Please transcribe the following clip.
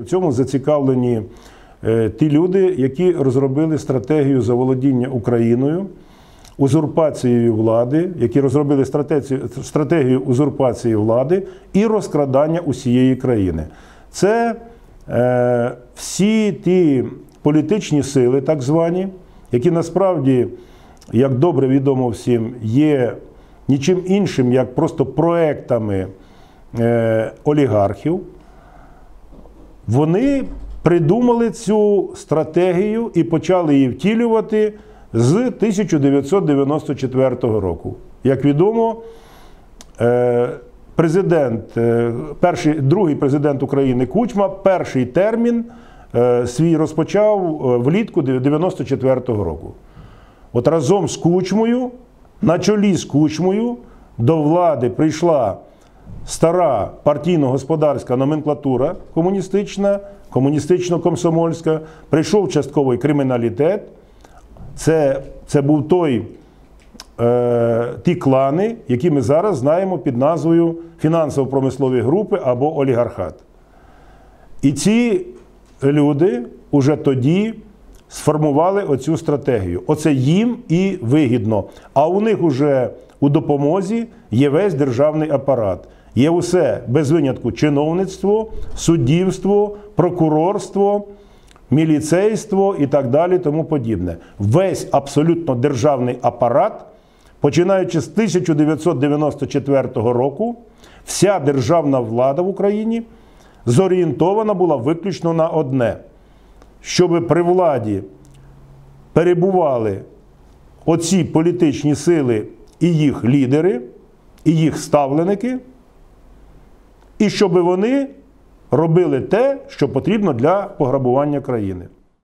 В цьому зацікавлені е, ті люди, які розробили стратегію заволодіння Україною, узурпацією влади, які розробили стратегію, узурпації влади і розкрадання усієї країни. Це е, всі ті політичні сили, так звані, які насправді, як добре відомо всім, є нічим іншим, як просто проектами е, олігархів. Вони придумали цю стратегію і почали її втілювати з 1994 року. Як відомо, е, президент, е, перший, другий президент України Кучма перший термін е, свій розпочав влітку 94 року. От разом з Кучмою, на чолі з Кучмою, до влади прийшла стара партійно-господарська номенклатура комуністична, комуністично-комсомольська, прийшов частковий криміналітет. Це, це був той, е, ті клани, які ми зараз знаємо під назвою фінансово-промислові групи або олігархат. І ці люди уже тоді сформували оцю стратегію. Оце їм і вигідно. А у них уже у допомозі є весь державний апарат. Є усе без винятку чиновництво, суддівство, прокурорство, міліцейство і так далі, тому подібне. Весь абсолютно державний апарат, починаючи з 1994 року, вся державна влада в Україні зорієнтована була виключно на одне, щоб при владі перебували оці політичні сили і їх лідери, і їх ставленики, і щоб вони робили те, що потрібно для пограбування країни.